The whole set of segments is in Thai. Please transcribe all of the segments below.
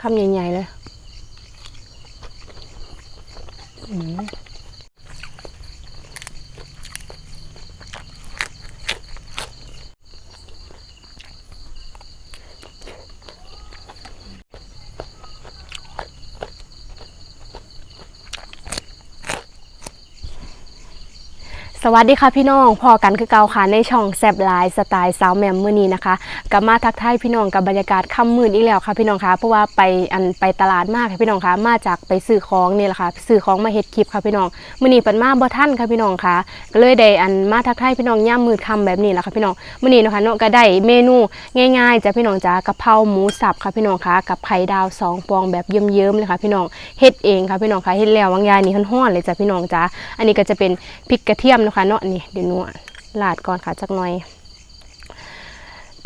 คำใหญ่ๆเลยอืม สวัสดีค่ะพี่น้องพอกันคือเก่าค่ะในช่องแซบไลน์สไตล์สาวแมมมื้อนี้นะคะกลับมาทักทายพี่น้องกับบรรยากาศค่ำมืดอีกแล้วค่ะพี่น้องคะเพราะว่าไปอันไปตลาดมากค่ะพี่น้องคะมาจากไปซื้อของนี่แหละค่ะซื้อของมาเฮ็ดคลิปค่ะพี่น้องมื้อนี้เปิดมาบ่ทันค่ะพี่น้องคะก็เลยได้อันมาทักทายพี่น้องย่ามมืดค่ำแบบนี้แหละค่ะพี่น้องมื้อนี้นะคะเนาะก็ได้เมนูง่ายๆจ้ะพี่น้องจ้ากะเพราหมูสับค่ะพี่น้องคะกับไข่ดาวสองฟองแบบเยิ้มๆเลยค่ะพี่น้องเฮ็ดเองค่ะพี่น้องคะเฮ็ดแล้ววางยายนี่ฮ้อนๆเลยจ้ะพี่น้องจ้าอันนี้ก็จะเป็นพริกกระเทียมเนาะคะเนาะนี่เดี๋ยวนัวลาดก่อนค่ะจักหน่อย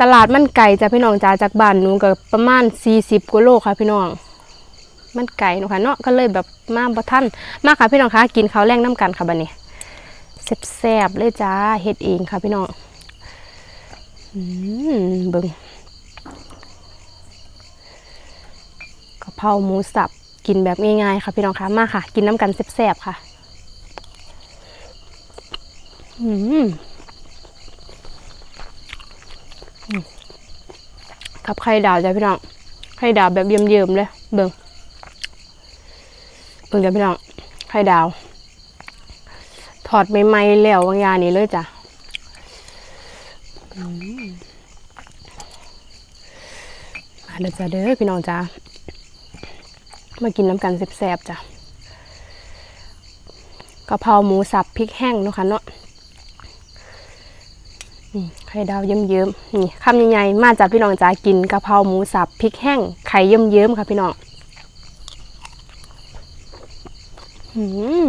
ตลาดมันไก่จ้ะพี่น้องจ้าจากบ้านหนูก็ประมาณ 40กิโลค่ะพี่น้อง มันไก่เนาะค่ะเนาะก็เลยแบบมาบ่ทันมาค่ะพี่น้องคะกินข้าวแรงน้ำกันค่ะบัดนี้แซ่บๆเลยจ้าเฮ็ดเองค่ะพี่น้องอืมเบิ่งกะเพราหมูสับกินแบบง่ายๆค่ะพี่น้องคะมาค่ะ กินน้ำกันแซ่บๆค่ะ กับไข่ดาวจ้ะพี่น้อง ไข่ดาวแบบเยิ้มๆเลยเบิ่งเบิ่งจ้ะพี่น้อง ไข่ดาว ถอดใหม่ๆแล้ววางยานี้เลยจ้ะมาเด้อจ้ะเด้อพี่น้องจ้ามากินน้ำกันแซ่บๆจ้ะกะเพราหมูสับพริกแห้งเนาะค่ะเนาะ นี่ไข่ดาวเยิ้มๆนี่คำใหญ่ๆมาจากพี่น้องจ๋ากินกะเพราหมูสับพริกแห้งไข่เยิ้มๆค่ะพี่น้องอืม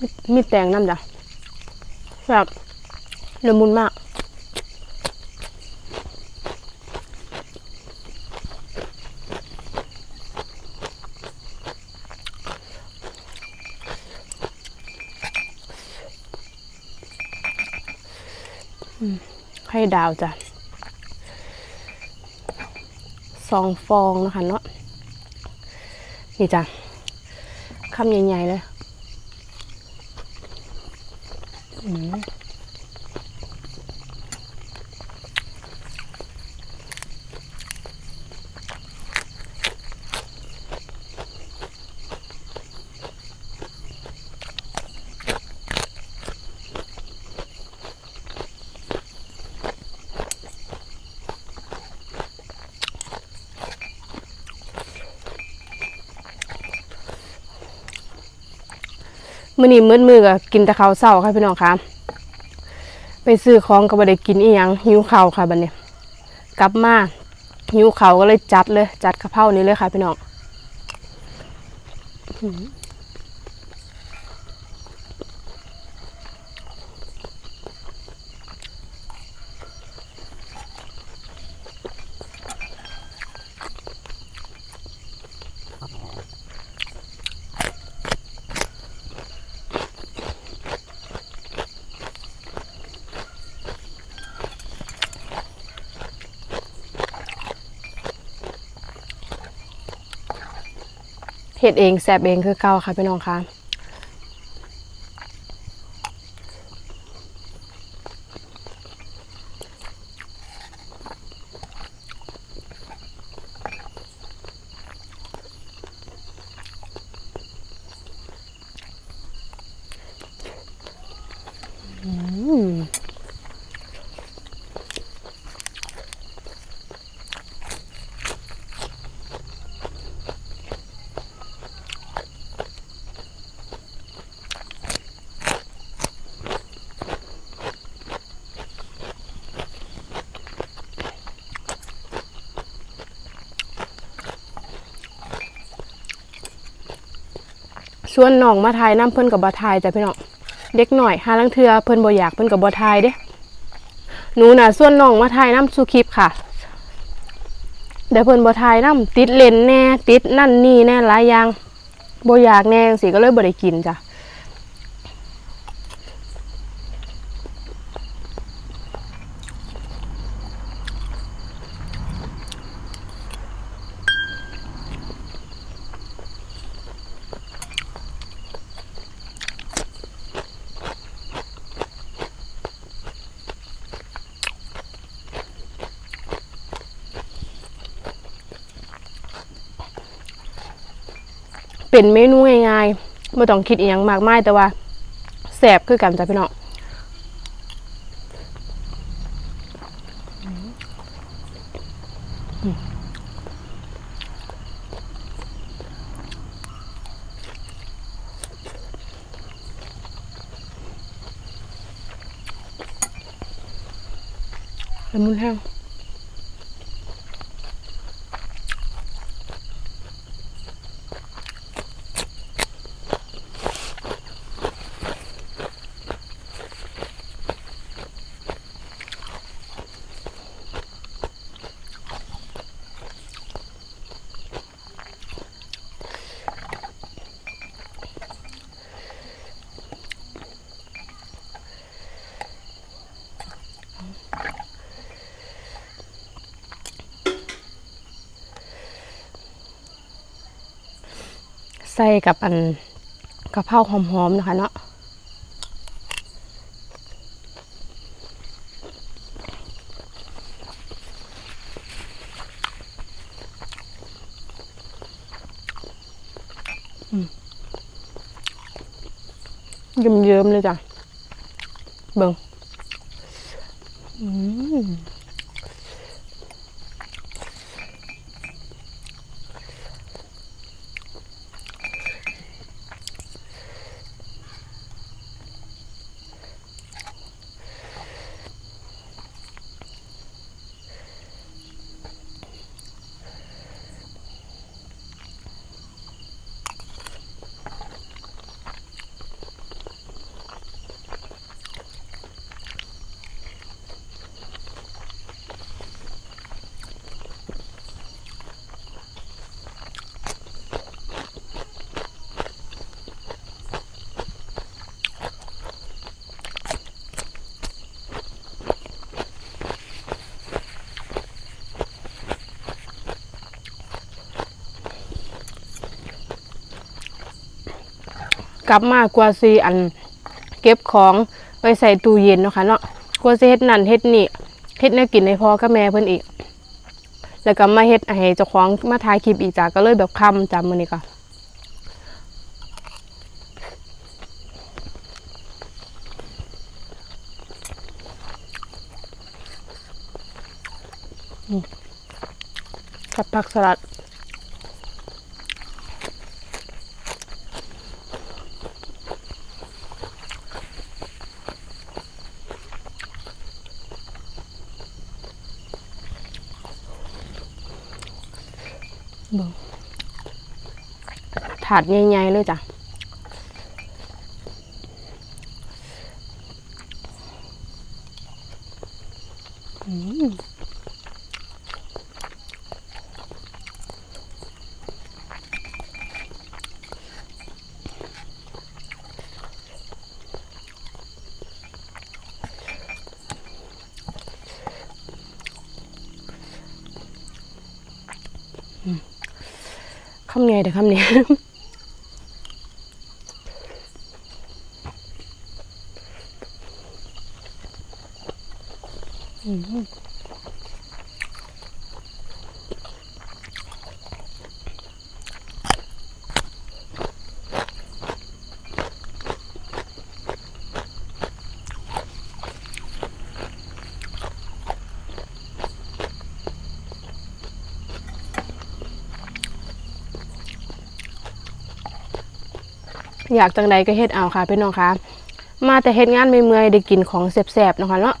มีมีแตงน้ำจ้ะแบบละมุนมาก ให้ดาวจ้ะสองฟองนะคะเนาะนี่จ้ะคำใหญ่ๆเลยอืม มื้อนี้มืดมือก็กินแต่ข้าวเศร้าค่ะพี่น้องค่ะไปซื้อของก็บ่ได้กินอีหยังหิวข้าวค่ะบัดนี้ กลับมาหิวข้าวก็เลยจัดเลย จัดกะเพรานี้เลยค่ะพี่น้อง เฮ็ดเองแซบเองคือเก่าค่ะพี่น้องค่ะ ชวนน้องมาทายน้ำเพิ่นกับบ่ทายจ้ะพี่น้องเด็กหน่อยหาลังเทือเพิ่นบ่อยากเพิ่นกับบ่ทายเด้หนูน่ะส่วนน้องมาทายน้ำสุคลิปค่ะเดี๋ยวเพิ่นบ่ทายน้ำติดเลนแน่ติดนั่นนี่แน่หลายอย่างบ่อยากแน่สิก็เลยบ่ได้กินจ้ะ เป็นเมนูง่ายๆไม่ต้องคิดอีหยังมากมายแต่ว่าแสบคือกันจ้ะพี่น้องเลมอนแห้ง ใส่กับอันกะเพราหอมๆนะคะเนาะอืมเยิ้มๆเลยจ้ะ เบิ่งอืม กลับมากว่าซีอันเก็บของไว้ใส่ตู้เย็นเนาะค่ะเนาะกว่าสิเฮ็ดนั่นเฮ็ดนี่เฮ็ดแนวกินให้พ่อกับแม่เพิ่นอีก แล้วก็มาเฮ็ดให้เจ้าของมาถ่ายคลิปอีกจ้ะก็เลยแบบคำจำมื้อนี้ก็กับผักสลัดาดใหญ่ๆเลยจ้ะอืมคำไงเดี๋ยวคำนี้ อืม อยากจังใดก็เฮ็ดเอาค่ะพี่น้องคะมาแต่เฮ็ดงานเมื่อยๆได้กินของแสบๆนะคะเนาะ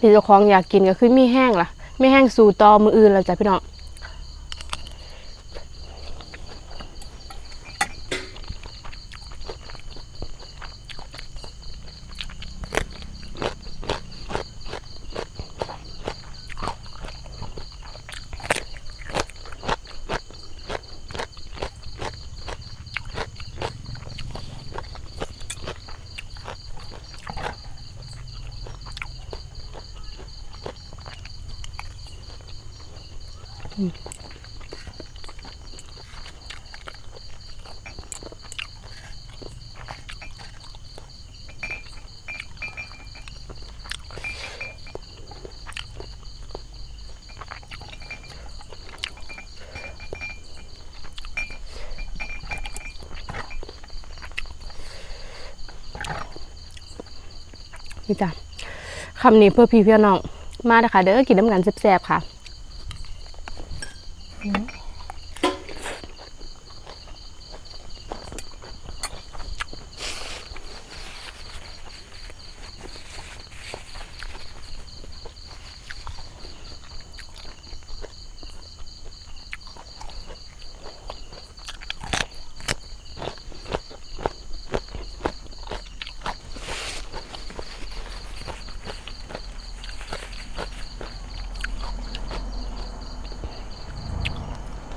ที่เจ้าของอยากกินก็คือมีแห้งล่ะมีแห้งสู่ตอมืออื่นแล้วจ้ะพี่น้อง นี่จ้ะคำนี้เพื่อพี่เพื่อน้อง มาเด้อค่ะเด้อกินน้ำกันแซ่บๆค่ะ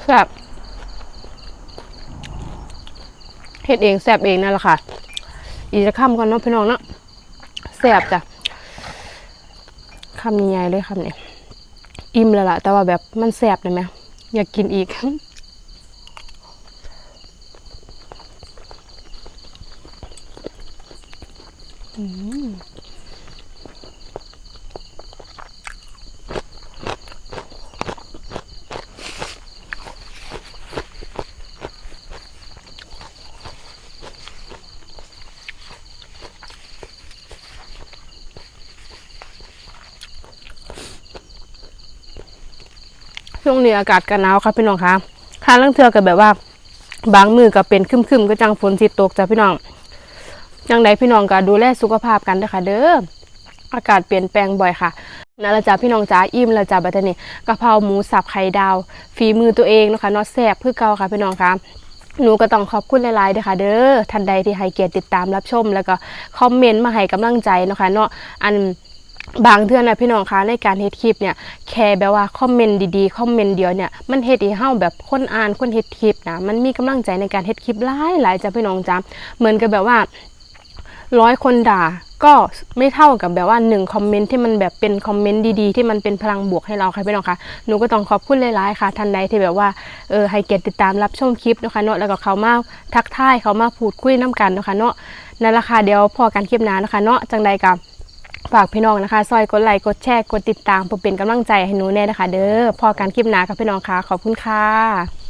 แซ่บเฮ็ดเองแซ่บเองนั่นแหละค่ะ อีกจะข้ามก่อนเนาะพี่น้องเนาะแซ่บจ้ะคำใหญ่ๆเลยคำนี้อิ่มแล้วล่ะ แต่ว่าแบบมันแซ่บเลยไหมอยากกินอีก ช่วงนี้อากาศกันหนาวครับพี่น้องคะค่าเรื่องเทือกับแบบว่า บางมือก็เป็นครึมๆก็จังฝนสิตกจ้ะพี่น้องจังใดพี่น้องก็ดูแลสุขภาพกันด้อค่ะ เด้ออากาศเปลี่ยนแปลงบ่อยค่ะนั่นละจ้ะพี่น้องจ๋าอิ่มและจ้ะบัดเนี้กะเพราหมูสับไข่ดาวฝีมือตัวเองนะคะนาะแซ่บเพื่อเก่าค่ะพี่น้องคะหนูก็ต้องขอบคุณหลายๆเด้อค่ะเด้อท่านใดที่ให้เกียรติติดตามรับชม แล้วก็คอมเมนต์มาให้กำลังใจนะคะเนาะอัน บางเทื่อนะพี่น้องคะในการเฮ็ดคลิปเนี่ยแค่แบบว่าคอมเมนต์ดีๆคอมเมนต์เดียวเนี่ยมันเฮ็ดให้เฮาแบบคนอ่านคนเฮ็ดคลิปนะมันมีกำลังใจในการเฮ็ดคลิปหลายหลายจ้ะพี่น้องจ้าเหมือนกับแบบว่าร้อยคนด่าก็ไม่เท่ากับแบบว่าหนึ่งคอมเมนต์ที่มันแบบเป็นคอมเมนต์ดีๆ ที่มันเป็นพลังบวกให้เราค่ะพี่น้องคะหนูก็ต้องขอบคุณหลายๆค่ะท่านใดที่แบบว่าเออให้เกียรติติดตามรับชมคลิปนะคะเนาะแล้วก็เขามาทักทายเขามาพูดคุยน้กันนะคะเนาะนั่นละค่ะเดี๋ยวพอกันคลิปหน้านะคะเนาะจังใดกับ ฝากพี่น้องนะคะ ซอยกดไลค์กดแชร์กดติดตามเพื่อเป็นกำลังใจให้หนูแน่นะคะ เด้อพอการคลิปหนากับพี่น้องค่ะ ขอบคุณค่ะ